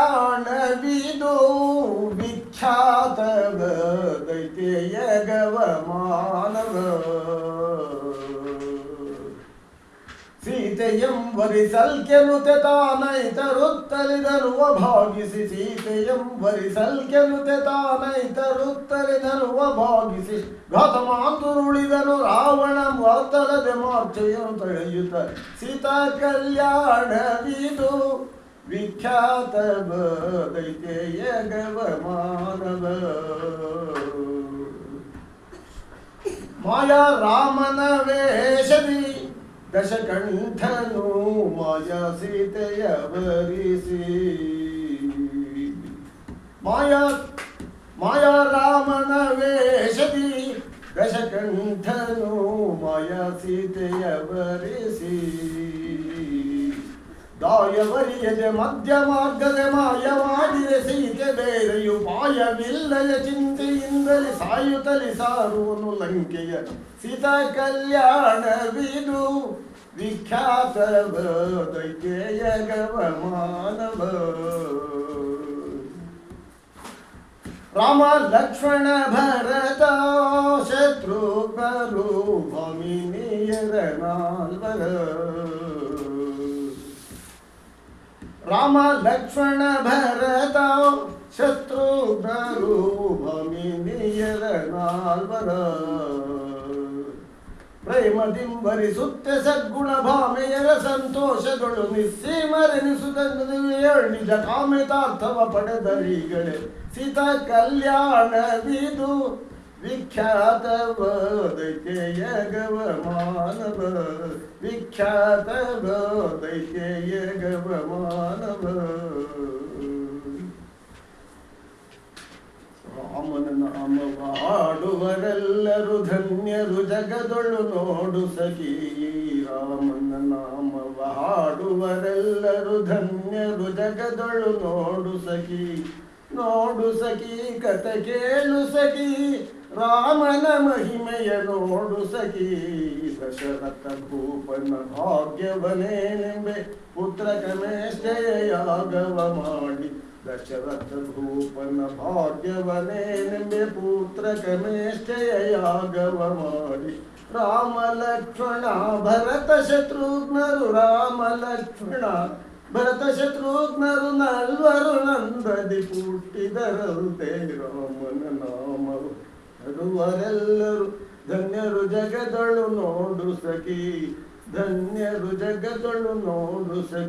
ಕಲ್ಯಾಣವಿದು ವಿಖ್ಯಾತ ದೈತ್ಯಯ ಗವಮಾನವ ಸೀತೆಯಂ ವರಿಸಲ್ಕೆನುತೆ ತಾನೈತರುತ್ತಲಿದರುವ ಭಾಗಿಸಿ ಸೀತೆಯಂ ವರಿಸಲ್ಕೆನುತೆ ತಾನೈತರುತ್ತಲಿದರುವ ಭಾಗಿಸಿ ಘತಮಾತುರುಳಿದನು ರಾವಣ ಮಾತಲದೆ ಮಾರ್ಚೆಯನ್ನು ತಡೆಯುತ್ತ ಸೀತಾ ಕಲ್ಯಾಣವಿದು विख्यात मानव माया रामन कंठ नो माया सीत वरिसि। माया माया रामन कंठ नो माया सीत वरिसि। ದಾಯವರಿಯದೆ ಮಧ್ಯ ಮಾರ್ಗದ ಮಾಯವಾಡಿದೆ ಸೀತೆ ಬೇರೆಯು ಪಾಯವಿಲ್ಲದ ಚಿಂತೆಯಿಂದಲೇ ಸಾಯುತ್ತಲಿ ಸಾರುವನು ಲಂಕೆಯ ಸೀತಾ ಕಲ್ಯಾಣವಿದು ವಿಖ್ಯಾತ ದೈತ್ಯಯ ಗವಮಾನವ ರಾಮ ಲಕ್ಷ್ಮಣ ಭರತ ಶತ್ರುಘ್ನರು ಭಮಿನಿಯರ ನಾಲ್ವರ ರಾಮ, ಲಕ್ಷ್ಮಣ ಭರತ ಶತ್ರು ಭಮಿನಿಯರ ನಾಲ್ವರ. ಪ್ರೇಮದಿಂಬರಿಸುತ್ತೆ ಸದ್ಗುಣ ಭಾಮೆಯರ ಸಂತೋಷಗಳು ನಿಸ್ಸೀಮರೆನಿಸುತ್ತ ನಿಜ ಕಾಮಿತಾರ್ಥವ ಪಡೆದರಿಗಳೇ ಸೀತಾ ಕಲ್ಯಾಣವಿದು. ವಿಖ್ಯಾತ ಮಾನವ ಗವಮಾನವ ದೈತ್ಯ ದೈತ್ಯಯ ಗವಮಾನವ ರಾಮನ ನಾಮವ ಹಾಡುವರೆಲ್ಲರೂ ಧನ್ಯರು ಜಗದೊಳು ನೋಡು ಸಖಿ. ರಾಮನ ನಾಮವ ಹಾಡುವರೆಲ್ಲರೂ ಧನ್ಯರು ಜಗದೊಳು ನೋಡು ಸಖಿ. ನೋಡು ಸಖಿ ಕತೆ ಕೇಳು ಸಖಿ ರಾಮನ ಮಹಿಮೆಯ ನೋಡು ಸಖಿ ದಶರಥ ಭೂಪನ ಭಾಗ್ಯವನೇನೆಂಬೆ ಪುತ್ರ ಕಮೇಷ್ಟಯಾಗವ ಮಾಡಿ ದಶರಥ ಭೂಪನ ಭಾಗ್ಯವನೇನೆಂಬೆ ಪುತ್ರ ಕಮೇಷ್ಟಯಾಗವ ಮಾಡಿ ರಾಮ ಲಕ್ಷ್ಮಣ ಭರತ ಶತ್ರುಘ್ನರು ರಾಮ ಲಕ್ಷ್ಮಣ ಭರತ ಶತ್ರುಘ್ನರು ನಲ್ವರು ನಂದದಿ ಪುಟ್ಟಿದರಂತೆ ರಾಮನ ನಾಮರು. ಅರುವರೆಲ್ಲರೂ ಧನ್ಯರು ಜಗದಳು ನೋಡು ಸಖಿ. ಧನ್ಯರು ಜಗದಳು ನೋಡು ಸಖಿ.